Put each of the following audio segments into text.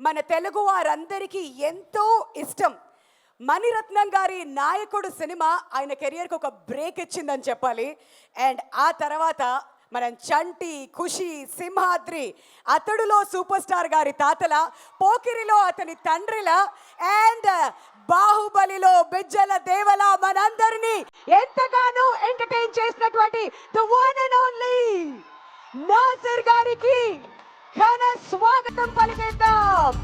మన తెలుగు వారందరికీ ఎంతో ఇష్టం. మణిరత్నం గారి నాయకుడు సినిమా ఆయన కెరియర్కి ఒక బ్రేక్ ఇచ్చిందని చెప్పాలి. అండ్ ఆ తర్వాత మనం చంటి ఖుషి సింహాద్రి అతడులో సూపర్ స్టార్ గారి తాతల పోకిరిలో అతని తండ్రిలా అండ్ బాహుబలిలో బిజ్జల దేవల మనందరినీ ఎంతగానో ఎంటర్టైన్ చేసినటువంటి the one and only Nassar గారికి ఘన స్వాగతం పలికిద్దాం.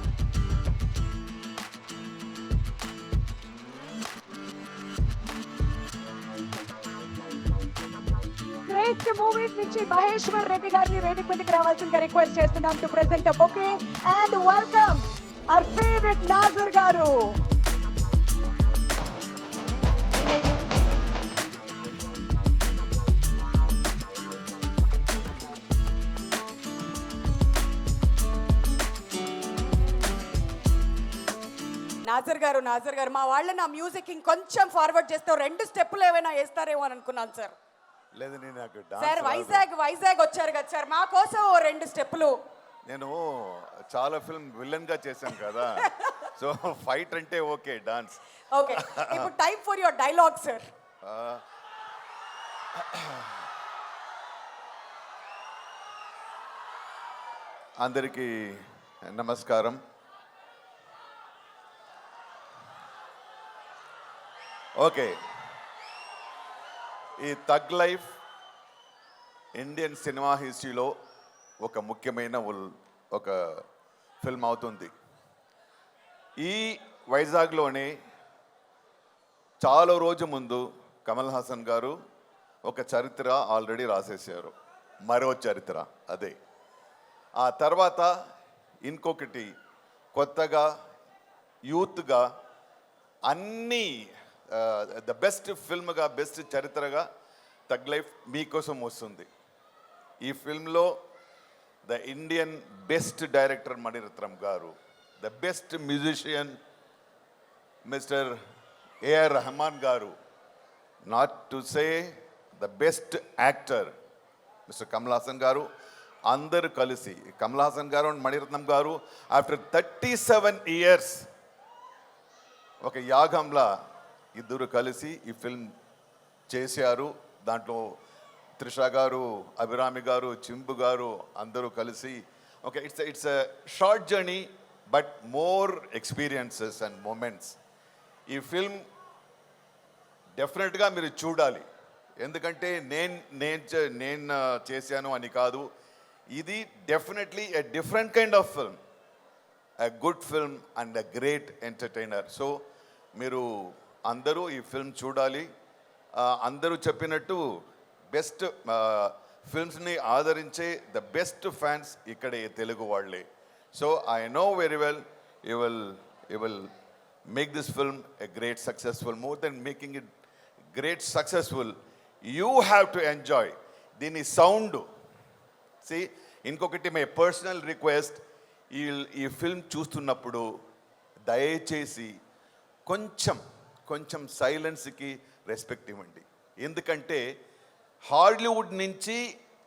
గ్రేట్ మూవీస్ నుంచి మహేశ్వర్ రెడ్డి గారిని వేదిక మీదకి రావాల్సిందిగా రిక్వెస్ట్ చేస్తున్నాం to present bouquet and welcome our favourite Nassar గారు. నాజర్ గారు నాజర్ గారు మా వాళ్ళని ఆ మ్యూజిక్ ఇంకొంచెం ఫార్వర్డ్ చేస్తే రెండు స్టెప్పులు ఏమైనా వేస్తారేమో అని అనుకున్నాను సార్. లేదు నేను నాకు సార్. వైజాగ్ వైజాగ్ వచ్చారు కదా సార్ మా కోసం ఓ రెండు స్టెప్పులు నేను చాలా ఫిల్మ్ విలన్గా చేశాను కదా. సో ఫైట్ అంటే ఓకే డాన్స్ ఓకే ఇప్పుడు time for your dialogue sir అందరికీ నమస్కారం. ఓకే ఈ తగ్ లైఫ్ ఇండియన్ సినిమా హిస్టరీలో ఒక ముఖ్యమైన ఒక ఫిల్మ్ అవుతుంది. ఈ వైజాగ్లోనే చాలా రోజు ముందు కమల్ హాసన్ గారు ఒక చరిత్ర ఆల్రెడీ రాసేసారు మరో చరిత్ర అదే. ఆ తర్వాత ఇంకొకటి కొత్తగా యూత్గా అన్నీ ద బెస్ట్ ఫిల్మ్గా బెస్ట్ చరిత్రగా తగ్ లైఫ్ మీకోసం వస్తుంది. ఈ ఫిల్మ్లో the Indian best director Maniratnam గారు the best musician mister A R Rahman గారు not to say the best actor mister Kamal Haasan గారు అందరూ కలిసి కమల్ హాసన్ గారు అండ్ మణిరత్నం గారు ఆఫ్టర్ థర్టీ సెవెన్ ఇయర్స్ ఒక యాగంలా ఇద్దరు కలిసి ఈ ఫిల్మ్ చేశారు. దాంట్లో త్రిష గారు అభిరామి గారు చింపు గారు అందరూ కలిసి okay it's it's a short journey but more experiences and moments ఈ ఫిల్మ్ డెఫినెట్గా మీరు చూడాలి. ఎందుకంటే నేను నేను చే- నేను చేశాను అని కాదు. ఇది definitely a different kind of film a good film and a great entertainer so మీరు అందరూ ఈ ఫిల్మ్ చూడాలి. అందరూ చెప్పినట్టు బెస్ట్ ఫిల్మ్స్ని ఆదరించే ద బెస్ట్ ఫ్యాన్స్ ఇక్కడే తెలుగు వాళ్ళే. So I know very well you will you will make this film a great successful. More then making it great successful you have to enjoy. దీని సౌండ్ సి ఇంకొకటి my personal request ఈ ఈ film చూస్తున్నప్పుడు దయచేసి కొంచెం కొంచెం సైలెన్స్కి రెస్పెక్ట్ ఇవ్వండి. ఎందుకంటే హాలీవుడ్ నుంచి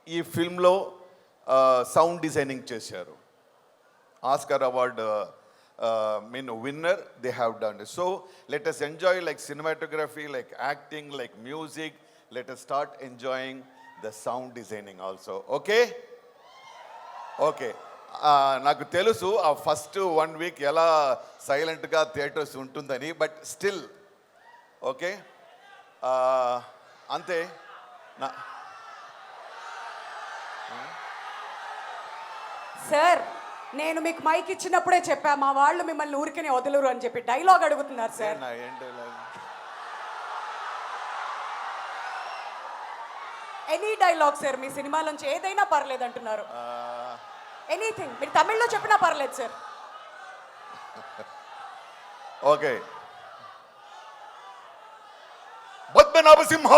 ఈ ఫిల్మ్లో సౌండ్ డిజైనింగ్ చేశారు. Oscar award mean winner they have done. So let us enjoy like cinematography like acting like music let us start enjoying the sound designing also okay okay నాకు తెలుసు ఆ first one week ఎలా సైలెంట్గా theatres ఉంటుందని but still okay? అంతే. నా sir నేను మీకు మైక్ ఇచ్చినప్పుడే చెప్పా మా వాళ్ళు మిమ్మల్ని ఊరికనే వదలరు అని చెప్పి డైలాగ్ అడుగుతున్నారు సార్? Any dialogue? సార్ మీ సినిమాలోంచి ఏదైనా పర్లేదు అంటున్నారు. ఎనీథింగ్ మీరు తమిళ్ళో చెప్పినా పర్లేదు sir okay. Padmanabha Simha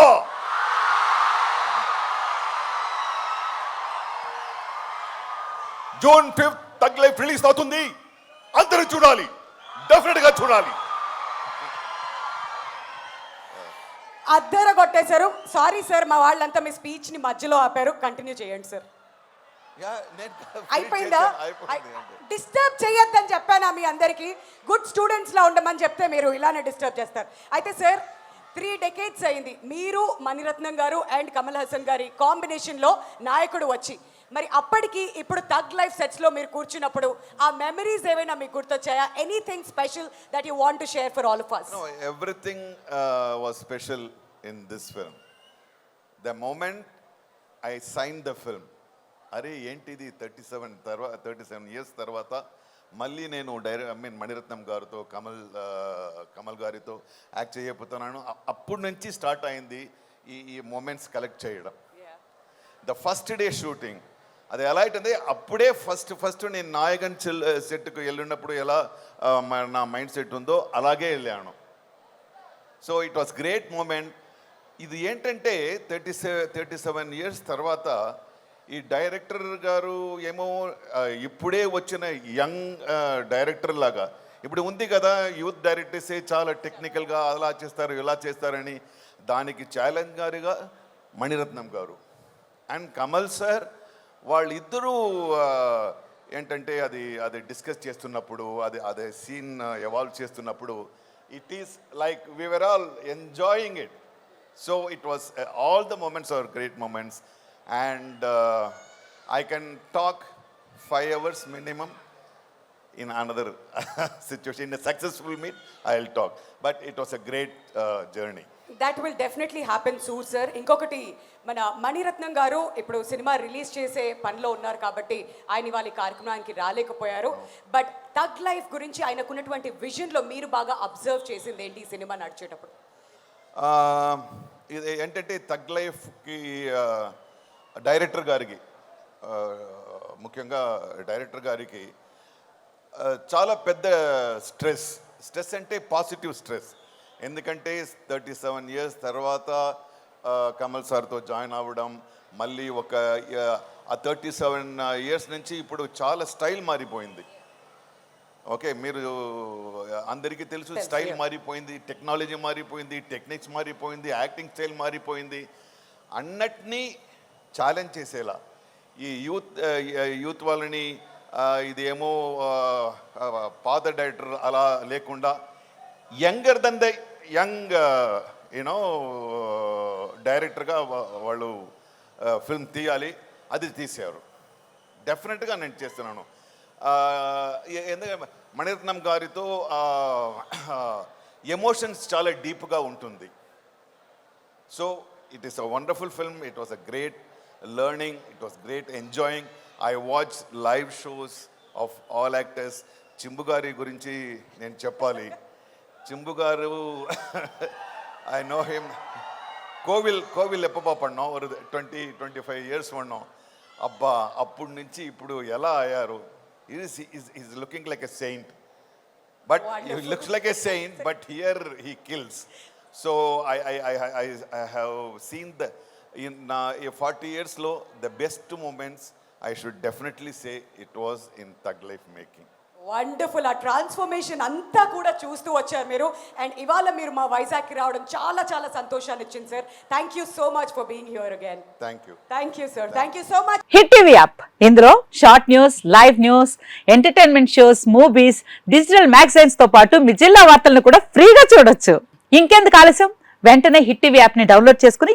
June fifth thug life release అవుతుంది. అందరూ చూడాలి. డెఫినెట్గా చూడాలి. అద్దర కొట్టేశారు. సారీ సార్ మా వాళ్ళంతా మీ స్పీచ్ని మధ్యలో ఆపారు. కంటిన్యూ చేయండి సార్ అయిపోయిందా? డిస్టర్బ్ చేయొద్దని చెప్పానా మీ అందరికి? గుడ్ స్టూడెంట్స్ లా ఉండమని చెప్తే మీరు ఇలానే డిస్టర్బ్ చేస్తారు. అయితే సార్ త్రీ డెకేట్స్ అయింది. మీరు మణిరత్నం గారు అండ్ కమల్ హాసన్ గారి కాంబినేషన్లో నాయకుడు వచ్చి. మరి అప్పటికి ఇప్పుడు థగ్ లైఫ్ సెట్స్లో మీరు కూర్చున్నప్పుడు ఆ మెమరీస్ ఏమైనా మీకు గుర్తొచ్చాయా? Anything special that you want to share for all of us No, everything uh, was special in this film. The moment I signed the film, అరే ఏంటిది? థర్టీ సెవెన్ తర్వాత థర్టీ సెవెన్ ఇయర్స్ తర్వాత మళ్ళీ నేను direct I mean Mani Ratnam గారితో కమల్ కమల్ గారితో act చేయబోతున్నాను. అప్పటి నుంచి స్టార్ట్ అయింది ఈ ఈ మూమెంట్స్ కలెక్ట్ చేయడం. The first day shooting. అది ఎలా అయితే అప్పుడే ఫస్ట్ ఫస్ట్ నేను నాయకన్ చెల్ సెట్కు వెళ్ళినప్పుడు ఎలా నా మైండ్ సెట్ ఉందో అలాగే వెళ్ళాను. So it was great moment. ఇది ఏంటంటే thirty seven thirty seven years తర్వాత ఈ డైరెక్టర్ గారు ఏమో ఇప్పుడే వచ్చిన యంగ్ డైరెక్టర్ లాగా. ఇప్పుడు ఉంది కదా యూత్ డైరెక్టర్సే చాలా టెక్నికల్గా అలా చేస్తారు ఇలా చేస్తారని. దానికి ఛాలెంజ్ గారుగా మణిరత్నం గారు. అండ్ కమల్ సార్ వాళ్ళిద్దరూ ఏంటంటే అది అది డిస్కస్ చేస్తున్నప్పుడు అది అదే సీన్ ఎవాల్వ్ చేస్తున్నప్పుడు it is like we are all enjoying it so it was all the moments are great moments and I can talk five hours minimum in another situation. In a successful meet, I'll talk. But it was a great uh, journey. That will definitely happen soon sir ఇంకొకటి మన మణిరత్నం గారు ఇప్పుడు cinema release చేసే పనిలో ఉన్నారు కాబట్టి ఆయన వాళ్ళ కార్యక్రమానికి రాలేకపోయారు బట్ తగ్ లైఫ్ గురించి ఆయనకున్నటువంటి విజన్లో మీరు బాగా అబ్జర్వ్ చేసింది ఏంటి ఈ సినిమా నడిచేటప్పుడు ఇది ఏంటంటే తగ్ లైఫ్కి డైరెక్టర్ గారికి ముఖ్యంగా డైరెక్టర్ గారికి చాలా పెద్ద స్ట్రెస్ స్ట్రెస్ అంటే పాజిటివ్ స్ట్రెస్. ఎందుకంటే థర్టీ సెవెన్ ఇయర్స్ తర్వాత కమల్ సార్తో జాయిన్ అవ్వడం మళ్ళీ ఒక ఆ థర్టీ సెవెన్ ఇయర్స్ నుంచి ఇప్పుడు చాలా స్టైల్ మారిపోయింది. ఓకే మీరు అందరికీ తెలుసు స్టైల్. మారిపోయింది టెక్నాలజీ మారిపోయింది టెక్నిక్స్ మారిపోయింది యాక్టింగ్ స్టైల్ మారిపోయింది. అన్నటినీ ఛాలెంజ్ చేసేలా. ఈ యూత్ యూత్ వాళ్ళని ఇదేమో పాత డైరెక్టర్ అలా లేకుండా younger then the young you know డైరెక్టర్గా వాళ్ళు ఫిల్మ్ తీయాలి. అది తీసారు డెఫినెట్గా నేను చేస్తున్నాను. ఎందుకంటే మణిరత్నం గారితో ఎమోషన్స్ చాలా డీప్గా ఉంటుంది. So it is a wonderful film it was a great learning it was great enjoying I watch live shows of all actors Chimbu గారి గురించి నేను చెప్పాలి. చింబు గారు ఐ నో హిమ్ కోవిల్ కోవిల్ ఎప్పబా పడినాం ఒక ట్వంటీ ట్వంటీ ఫైవ్ ఇయర్స్ పడినాం అబ్బా అప్పుడు నుంచి ఇప్పుడు ఎలా అయ్యారు? Is is looking like a saint but he Wonderful. looks like a saint but here he kills. So i i i, I, I 40 years low the best moments i should definitely say it was in thug life making. Wonderful ఆ transformation అంతా కూడా చూస్తూ వచ్చారు మీరు. And ఇవాళ మీరు మా వైజాగ్కి రావడం చాలా చాలా సంతోషాన్ని ఇచ్చింది sir thank you so much for being here again thank you. Thank you sir thank you so much hit TV app ఇందులో short news live news entertainment shows movies digital మ్యాగజైన్స్తో పాటు మీ జిల్లా వార్తలను కూడా ఫ్రీగా చూడొచ్చు. ఇంకెందుకు ఆలస్యం? వెంటనే హిట్ టీవీ యాప్ని డౌన్లోడ్ చేసుకుని